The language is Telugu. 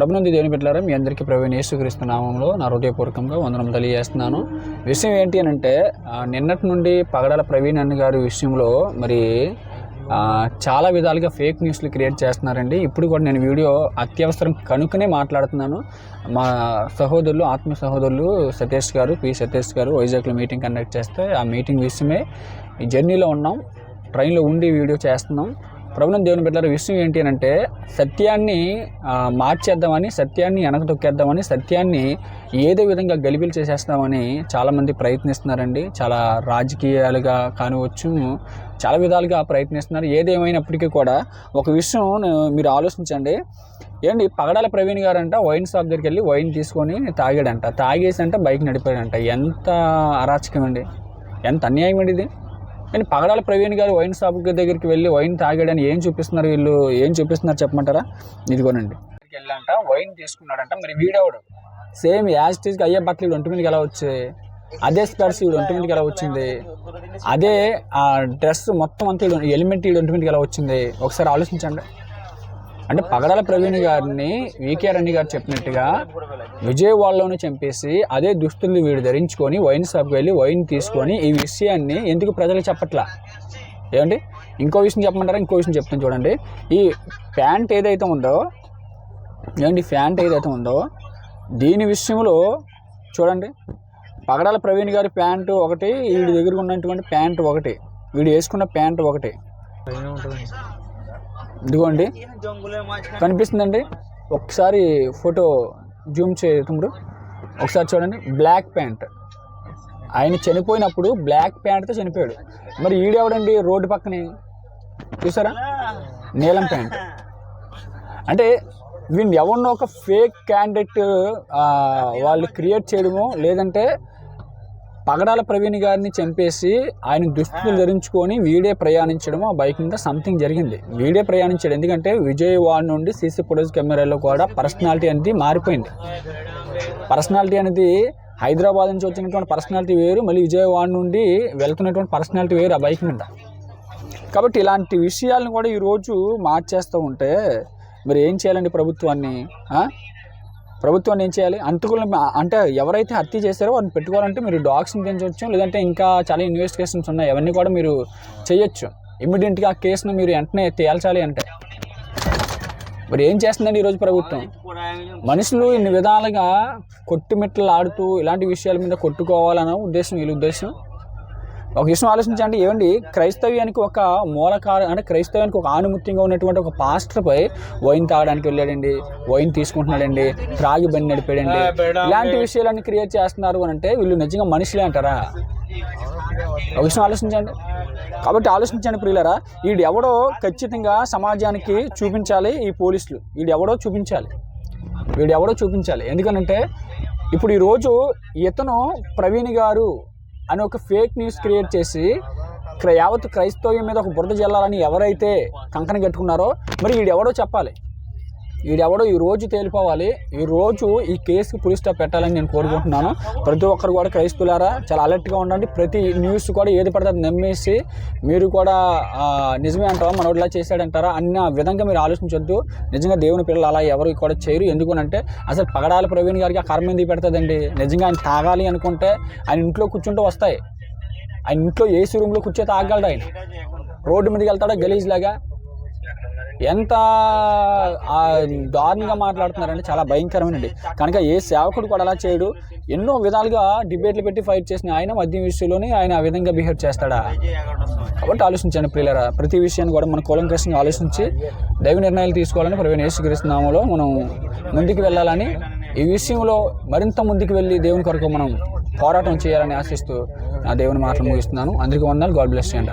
ప్రభునంది దేవుని పెట్టారా మీ అందరికీ ప్రవీణ్ యేసుక్రీస్తు నామంలో నా హృదయపూర్వకంగా వందనం తెలియజేస్తున్నాను. విషయం ఏంటి అని అంటే నిన్నటి నుండి పగడాల ప్రవీణ్ అన్న గారి విషయంలో మరి చాలా విధాలుగా ఫేక్ న్యూస్లు క్రియేట్ చేస్తున్నారండి. ఇప్పుడు కూడా నేను వీడియో అత్యవసరం కనుకనే మాట్లాడుతున్నాను. మా సహోదరులు ఆత్మ సహోదరులు సతీష్ గారు పి సతీష్ గారు వైజాగ్లో మీటింగ్ కండక్ట్ చేస్తే ఆ మీటింగ్ విషయమే జర్నీలో ఉన్నాం. ట్రైన్లో ఉండి వీడియో చేస్తున్నాం. ప్రభుత్వం దేవుని బిడ్డల విషయం ఏంటి అని అంటే సత్యాన్ని మార్చేద్దామని సత్యాన్ని వెనక తొక్కేద్దామని సత్యాన్ని ఏదో విధంగా గలిబిలు చేసేస్తామని చాలామంది ప్రయత్నిస్తున్నారండి. చాలా రాజకీయాలుగా కానివచ్చు చాలా విధాలుగా ప్రయత్నిస్తున్నారు. ఏదేమైనప్పటికీ కూడా ఒక విషయం మీరు ఆలోచించండి. ఏంటి పగడాల ప్రవీణ్ గారు అంట వైన్ షాప్ దగ్గరికి వెళ్ళి వైన్ తీసుకొని తాగాడంట. తాగేసి అంట బైక్ నడిపాడంట. ఎంత అరాచకం అండి ఎంత అన్యాయం అండి ఇది. నేను పగడాల ప్రవీణ్ గారు వైన్ షాప్ దగ్గరికి వెళ్ళి వైన్ తాగాడని ఏం చూపిస్తున్నారు వీళ్ళు? ఏం చూపిస్తున్నారు చెప్పమంటారా? ఇదిగోనండి. వెళ్ళంట వైన్ తీసుకున్నాడంట. మరి వీడేవాడు సేమ్ యాజ్ టీజ్కి అయ్యే బట్టలు వీడు ఒంటి మీదకి ఎలా వచ్చాయి? అదే స్పెర్స్ వీడు ఒంటి మీదకి ఎలా వచ్చింది? అదే ఆ డ్రెస్ మొత్తం అంతా వీడు ఎలిమెంట్ వీడు ఒంటి మీదకి ఎలా వచ్చింది? ఒకసారి ఆలోచించండి. అంటే పగడాల ప్రవీణ్ గారిని వికే రణి గారు చెప్పినట్టుగా విజయవాడలోనే చంపేసి అదే దుస్తుల్ని వీడు ధరించుకొని వైన్ షాప్కి వెళ్ళి వైన్ తీసుకొని ఈ విషయాన్ని ఎందుకు ప్రజలకు చెప్పట్లా? ఏమండి? ఇంకో విషయం చెప్పమంటారా? ఇంకో విషయం చెప్తాను చూడండి. ఈ ప్యాంట్ ఏదైతే ఉందో ఏమండి? ప్యాంట్ ఏదైతే ఉందో దీని విషయంలో చూడండి. పగడాల ప్రవీణ్ గారి ప్యాంటు ఒకటి వీడి దగ్గర ఉన్నటువంటి ప్యాంటు ఒకటి వీడు వేసుకున్న ప్యాంటు ఒకటి. ఇదిగోండి. కనిపిస్తుందండి. ఒకసారి ఫోటో జూమ్ చేయ ఒకసారి చూడండి. Black pant. ఆయన చనిపోయినప్పుడు బ్లాక్ ప్యాంట్తో చనిపోయాడు. మరి ఈడెవడండి రోడ్డు పక్కనే. చూసారా? నీలం ప్యాంట్. అంటే వీళ్ళు ఎవరినో ఒక ఫేక్ క్యాండిడేట్ వాళ్ళు క్రియేట్ చేయడము లేదంటే పగడాల ప్రవీణ్ గారిని చంపేసి ఆయన దుస్తులు ధరించుకొని వీడే ప్రయాణించడం ఆ బైక్ మీద సంథింగ్ జరిగింది. వీడే ప్రయాణించాడు. ఎందుకంటే విజయవాడ నుండి సీసీ ఫుటేజ్ కెమెరాలో కూడా పర్సనాలిటీ అనేది మారిపోయింది. పర్సనాలిటీ అనేది హైదరాబాద్ నుంచి వచ్చినటువంటి పర్సనాలిటీ వేరు మళ్ళీ విజయవాడ నుండి వెళ్తున్నటువంటి పర్సనాలిటీ వేరు ఆ బైక్ మీద. కాబట్టి ఇలాంటి విషయాలను కూడా ఈరోజు మార్చేస్తూ ఉంటే మరి ఏం చేయాలండి ప్రభుత్వాన్ని? ప్రభుత్వం ప్రభుత్వాన్ని ఏం చేయాలి? అంతకులను అంటే ఎవరైతే హత్య చేశారో వారిని పెట్టుకోవాలంటే మీరు డాగ్స్ని పెంచవచ్చు లేదంటే ఇంకా చాలా ఇన్వెస్టిగేషన్స్ ఉన్నాయి. అవన్నీ కూడా మీరు చేయొచ్చు. ఇమ్మీడియట్గా ఆ కేసును మీరు వెంటనే తేల్చాలి అంటే. మరి ఏం చేస్తుందండి ఈరోజు ప్రభుత్వం? మనుషులు ఇన్ని విధాలుగా కొట్టుమిట్టలు ఆడుతూ ఇలాంటి విషయాల మీద కొట్టుకోవాలన్న ఉద్దేశం వీళ్ళ ఉద్దేశం? ఒక విషయం ఆలోచించండి ఏమండి క్రైస్తవ్యానికి ఒక మూలకార అంటే క్రైస్తవ్యానికి ఒక ఆనుమత్యంగా ఉన్నటువంటి ఒక పాస్టర్పై వైన్ తాగడానికి వెళ్ళాడండి వైన్ తీసుకుంటున్నాడండి త్రాగి బండి నడిపాడండి. ఇలాంటి విషయాలన్నీ క్రియేట్ చేస్తున్నారు అని అంటే వీళ్ళు నిజంగా మనుషులే అంటారా? ఒక విషయం ఆలోచించండి. కాబట్టి ఆలోచించండి ప్రియులరా వీడు ఎవడో ఖచ్చితంగా సమాజానికి చూపించాలి ఈ పోలీసులు. వీడు ఎవడో చూపించాలి. వీడు ఎవడో చూపించాలి. ఎందుకనంటే ఇప్పుడు ఈరోజు ఇతను ప్రవీణ్ గారు అని ఒక ఫేక్ న్యూస్ క్రియేట్ చేసి యావత్ క్రైస్తవ్యం మీద ఒక బురద జల్లాలని ఎవరైతే కంకణ కట్టుకున్నారో మరి వీడు ఎవడో చెప్పాలి? వీడెవడో ఈ రోజు తేలిపోవాలి. ఈ రోజు ఈ కేసుకి పోలీస్ స్టాప్ పెట్టాలని నేను కోరుకుంటున్నాను. ప్రతి ఒక్కరు కూడా క్రైస్తులారా చాలా అలర్ట్గా ఉండండి. ప్రతి న్యూస్ కూడా ఏది పడితే నమ్మేసి మీరు కూడా నిజమే అంటారా మనోడు ఇలా చేశాడంటారా? అన్న విధంగా మీరు ఆలోచించొద్దు. నిజంగా దేవుని పిల్లలు అలా ఎవరు కూడా చేయరు. ఎందుకనంటే అసలు పగడాల ప్రవీణ్ గారికి ఆ కర్మ ఎందుకు పెడుతుందండి? నిజంగా ఆయన తాగాలి అనుకుంటే ఆయన ఇంట్లో కూర్చుంటూ వస్తాయి. ఆయన ఇంట్లో ఏసీ రూమ్లో కూర్చో తాగలడు ఆయన. రోడ్డు మీదకి వెళ్తాడా? గలీజ్ లాగా ఎంత దారుణంగా మాట్లాడుతున్నారంటే చాలా భయంకరమైనది. కనుక ఏ సేవకుడు కూడా అలా చేయడు. ఎన్నో విధాలుగా డిబేట్లు పెట్టి ఫైట్ చేసిన ఆయన మద్యం విషయంలోనే ఆయన ఆ విధంగా బిహేవ్ చేస్తాడా? కాబట్టి ఆలోచించండి ప్రియులరా. ప్రతి విషయాన్ని కూడా మన కూలంకషంగా ఆలోచించి దైవ నిర్ణయాలు తీసుకోవాలని ప్రవీణ యేసుక్రీస్తునామలో మనం ముందుకు వెళ్ళాలని ఈ విషయంలో మరింత ముందుకు వెళ్ళి దేవుని కొరకు మనం పోరాటం చేయాలని ఆశిస్తూ నా దేవుని మాటలు ముగిస్తున్నాను. అందరికీ వందనాలు. గాడ్ బ్లెస్ చేయండి